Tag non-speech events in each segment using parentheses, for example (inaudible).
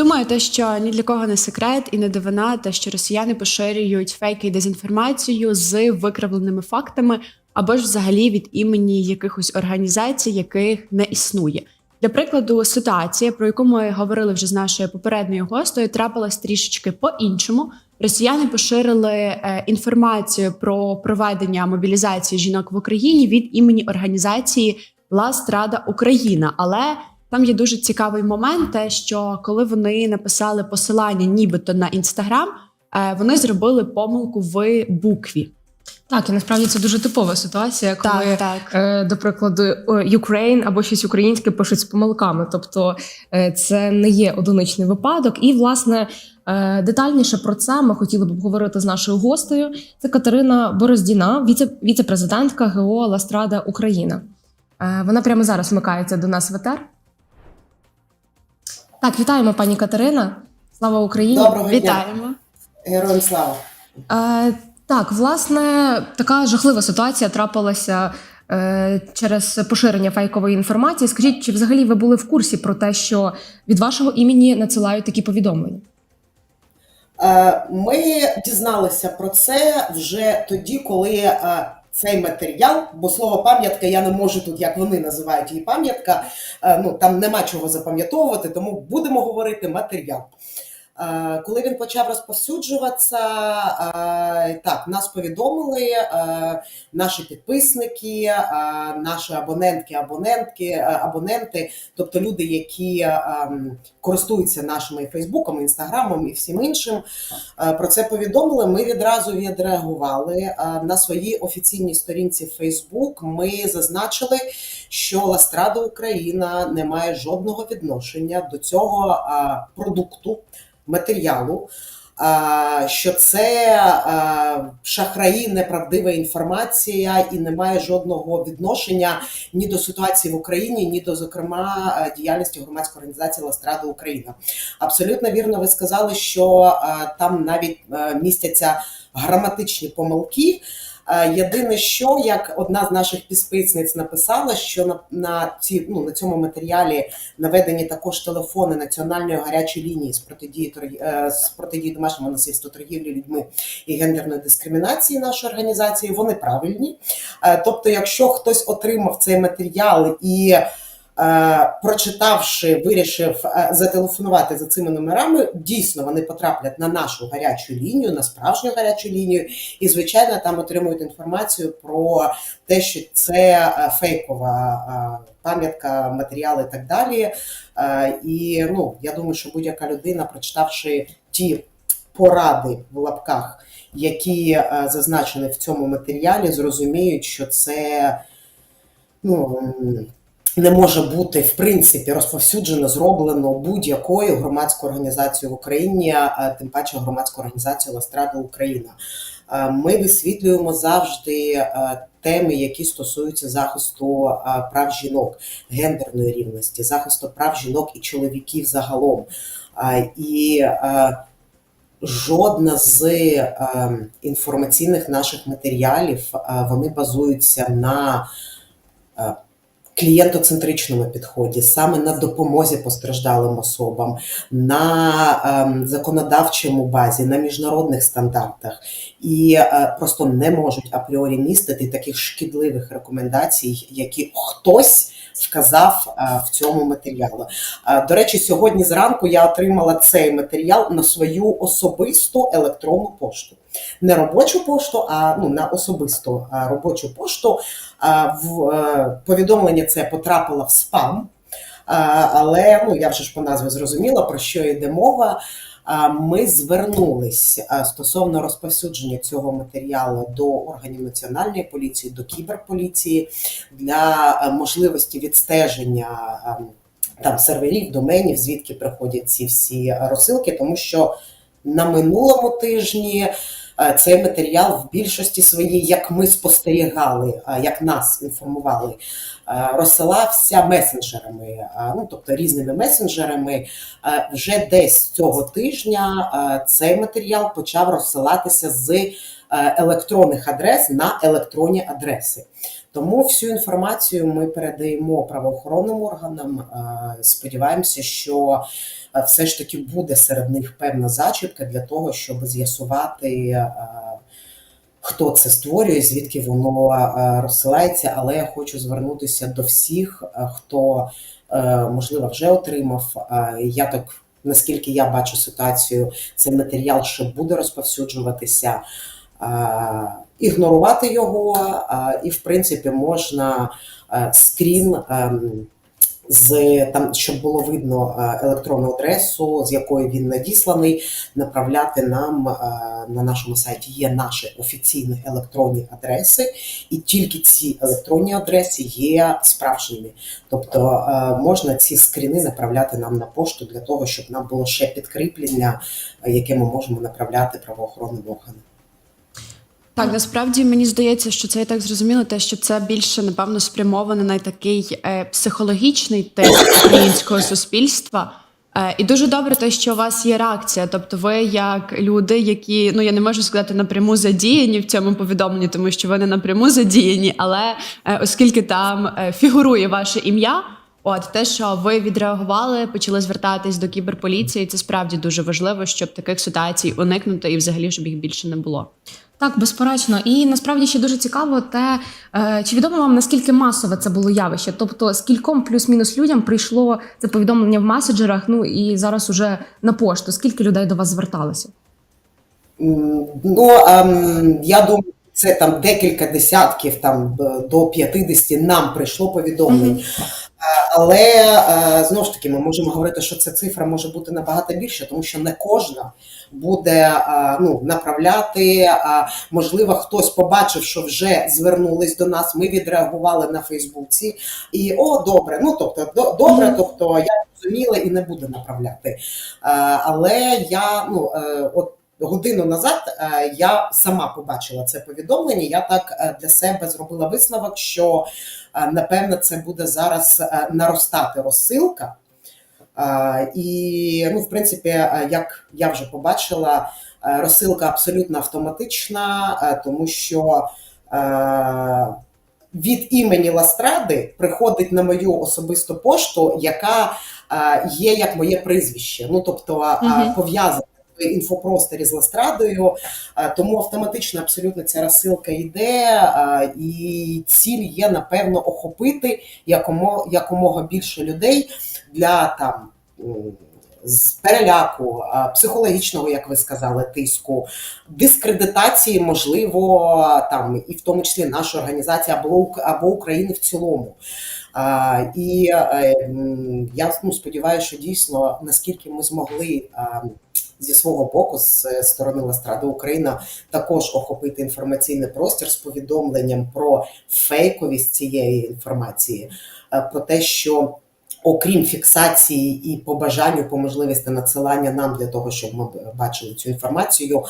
Думаю, те, що ні для кого не секрет і не дивина, те, що росіяни поширюють фейки і дезінформацію з викривленими фактами, або ж взагалі від імені якихось організацій, яких не існує. Для прикладу, ситуація, про яку ми говорили вже з нашою попередньою гостею, трапилась трішечки по-іншому. Росіяни поширили е, інформацію про проведення мобілізації жінок в Україні від імені організації Ласт Рада Україна. Але там є дуже цікавий момент, те, що коли вони написали посилання, нібито на інстаграм, е, вони зробили помилку в букві. Так, і насправді це дуже типова ситуація, коли, Так, так. Е, до прикладу, Ukraine або щось українське пишуть з помилками. Тобто е, це не є одиничний випадок. І, власне, е, детальніше про це ми хотіли б обговорити з нашою гостею. Це Катерина Бороздіна, віце- віце-президентка ГО Ластрада Україна. Е, Вона прямо зараз вмикається до нас в етер. Так, вітаємо, пані Катерина. Слава Україні! Доброго дня. Вітаємо. Героям слава. Е, так, власне, така жахлива ситуація трапилася е, через поширення фейкової інформації. Скажіть, чи взагалі ви були в курсі про те, що від вашого імені надсилають такі повідомлення? Е, Ми дізналися про це вже тоді, коли е, цей матеріал, бо слово пам'ятка я не можу тут, як вони називають її пам'ятка. е, Ну там нема чого запам'ятовувати, тому будемо говорити матеріал. Е, Коли він почав розповсюджуватися, е, так нас повідомили е, наші підписники, наші абонентки, абонентки, абоненти, тобто люди, які ем, користуються нашими Фейсбуком, Інстаграмом і всім іншим. Про це повідомили. Ми відразу відреагували на своїй офіційній сторінці Фейсбук. Ми зазначили, що Ластрада Україна не має жодного відношення до цього продукту матеріалу. Що це шахраї, неправдива інформація і не має жодного відношення ні до ситуації в Україні, ні до зокрема діяльності громадської організації Ластрада Україна. Абсолютно вірно, ви сказали, що там навіть е, містяться граматичні помилки. Е, Єдине, що як одна з наших підписниць написала, що на, на ці ну на цьому матеріалі наведені також телефони національної гарячої лінії з протидії е, з протидії домашньому насильству, торгівлі людьми і гендерної дискримінації нашої організації. Вони правильні. Е, Тобто, якщо хтось отримав цей матеріал і прочитавши, вирішив е, зателефонувати за цими номерами, дійсно вони потраплять на нашу гарячу лінію, на справжню гарячу лінію, і звичайно там отримують інформацію про те, що це е, фейкова е, пам'ятка, матеріал і так далі. Е, І ну я думаю, що будь-яка людина, прочитавши ті поради в лапках, які е, зазначені в цьому матеріалі, зрозуміють, що це ну. Не може бути в принципі розповсюджено, зроблено будь-якою громадською організацією в Україні, а тим паче громадською організацією Ластрада Україна. Ми висвітлюємо завжди теми, які стосуються захисту прав жінок, гендерної рівності, захисту прав жінок і чоловіків загалом. І жодна з інформаційних наших матеріалів вони базуються на клієнтоцентричному підході, саме на допомозі постраждалим особам, на ем, законодавчому базі, на міжнародних стандартах, і е, просто не можуть апріорі містити таких шкідливих рекомендацій, які хтось вказав е, в цьому матеріалі. Е, До речі, сьогодні зранку я отримала цей матеріал на свою особисту електронну пошту. Не робочу пошту, а ну на особисту е, робочу пошту. В повідомлення це потрапило в спам. Але ну я вже ж по назві зрозуміла про що йде мова. Ми звернулись стосовно розповсюдження цього матеріалу до органів національної поліції, до кіберполіції для можливості відстеження там серверів, доменів, звідки приходять ці всі розсилки, тому що на минулому тижні цей матеріал в більшості своїй, як ми спостерігали, е, як нас інформували, е, розсилався месенджерами, е, ну тобто різними месенджерами. Е, Вже десь цього тижня е, цей матеріал почав розсилатися з е, електронних адрес на електронні адреси. Тому всю інформацію ми передаємо правоохоронним органам. Е, Сподіваємося, що е, все ж таки буде серед них певна зачіпка для того, щоб з'ясувати. е, Хто це створює, звідки воно розсилається, але я хочу звернутися до всіх, хто можливо вже отримав. Я так наскільки я бачу ситуацію, цей матеріал ще буде розповсюджуватися. Ігнорувати його, і в принципі можна е, скрін ем, з там, щоб було видно е, електронну адресу, з якої він надісланий, направляти нам е, на нашому сайті. Є наші офіційні електронні адреси, і тільки ці електронні адреси є справжніми. Тобто можна ці скріни направляти нам на пошту для того, щоб нам було ще підкріплення, яке ми можемо направляти правоохоронним органам. Так, насправді мені здається, що це я так зрозуміло, те, що це більше напевно спрямовано на такий е, психологічний тиск українського суспільства. Е, і дуже добре, те, що у вас є реакція. Тобто, ви як люди, які ну я не можу сказати напряму задіяні в цьому повідомленні, тому що ви не напряму задіяні, але е, оскільки там е, фігурує ваше ім'я. От те, що ви відреагували, почали звертатись до кіберполіції, це справді дуже важливо, щоб таких ситуацій уникнути і взагалі щоб їх більше не було. Так, безперечно. І насправді ще дуже цікаво те, е, чи відомо вам наскільки масове це було явище? Тобто, скільком плюс-мінус людям прийшло це повідомлення в меседжерах, ну і зараз уже на пошту. Скільки людей до вас зверталося? Ну, ем, я думаю, це там декілька десятків, там до 50 нам прийшло повідомлень. Е, Але е, знову ж таки, ми можемо говорити, що ця цифра може бути набагато більше, тому що не кожна буде е, ну, направляти. е, Можливо, хтось побачив, що вже звернулись до нас. Ми відреагували на Фейсбуці, і о, добре. Ну тобто, до- добре, тобто я зрозуміла і не буду направляти. Але я ну от. Годину назад е, я сама побачила це повідомлення. Я так е, для себе зробила висновок, що е, напевно це буде зараз наростати розсилка. І, ну, в принципі, як я вже побачила, розсилка абсолютно автоматична, тому що від імені Ластради приходить на мою особисту пошту, яка є як моє прізвище. Ну, тобто Мгм. пов'язана інфопросторі з Ластрадою, Е, тому автоматично абсолютно ця розсилка йде, е, і ціль є, напевно, охопити якомога, якомога більше людей для там. З переляку, е, психологічного, як ви сказали, тиску, дискредитації, можливо, там і в тому числі нашої організації або, або України в цілому. А, і я ну, сподіваюся, що дійсно наскільки ми змогли а, зі свого боку, з е, сторони Ластради Україна, також охопити інформаційний простір з повідомленням про фейковість цієї інформації, е, про те, що. Окрім фіксації і по бажанню, по можливості надсилання нам для того, щоб ми бачили цю інформацію,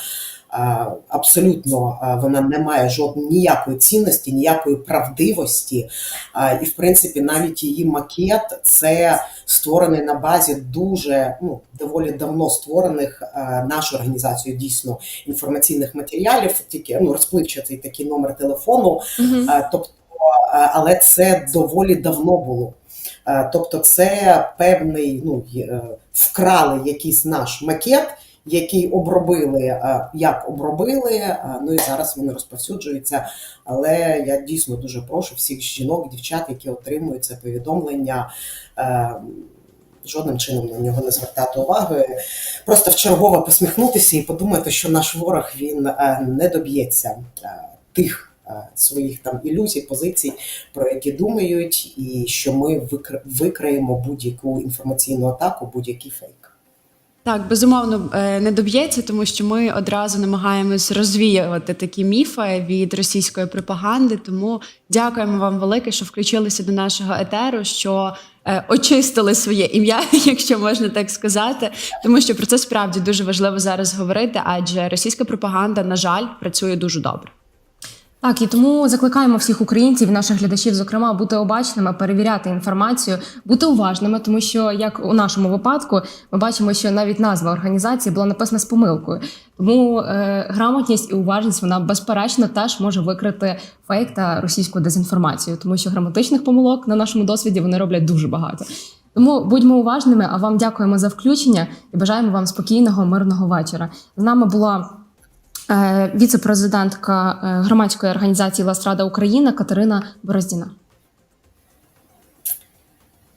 е, абсолютно е, вона не має жодної ніякої цінності, ніякої правдивості. Е, І, в принципі, навіть її макет це створений на базі дуже ну доволі давно створених нашою організацією дійсно інформаційних матеріалів. Тільки ну розпливчатий такий номер телефону. Угу. Тобто, але це доволі давно було. Е, Тобто, це певний, ну е, вкрали якийсь наш макет, який обробили, е, як обробили. Ну і зараз вони розповсюджуються. Але я дійсно дуже прошу всіх жінок, дівчат, які отримують це повідомлення. Жодним чином на нього не звертати уваги, просто вчергово посміхнутися і подумати, що наш ворог він не доб'ється тих своїх там ілюзій, позицій, про які думають, і що ми викр- викриємо будь-яку інформаційну атаку, будь-який фейк. Так, безумовно, е, не доб'ється, тому що ми одразу намагаємось розвіювати такі міфи від російської пропаганди. Тому дякуємо вам велике, що включилися до нашого етеру, що е, очистили своє ім'я, (laughs) якщо можна так сказати. Тому що про це справді дуже важливо зараз говорити, адже російська пропаганда, на жаль, працює дуже добре. Так, і тому закликаємо всіх українців, наших глядачів, зокрема, бути обачними, перевіряти інформацію, бути уважними, тому що як у нашому випадку ми бачимо, що навіть назва організації була написана з помилкою. Тому е, грамотність і уважність вона безперечно теж може викрити фейк та російську дезінформацію, тому що граматичних помилок на нашому досвіді вони роблять дуже багато. Тому будьмо уважними. А вам дякуємо за включення і бажаємо вам спокійного, мирного вечора. З нами була віце-президентка е, громадської організації Ластрада Україна Катерина Бороздіна.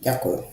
Дякую.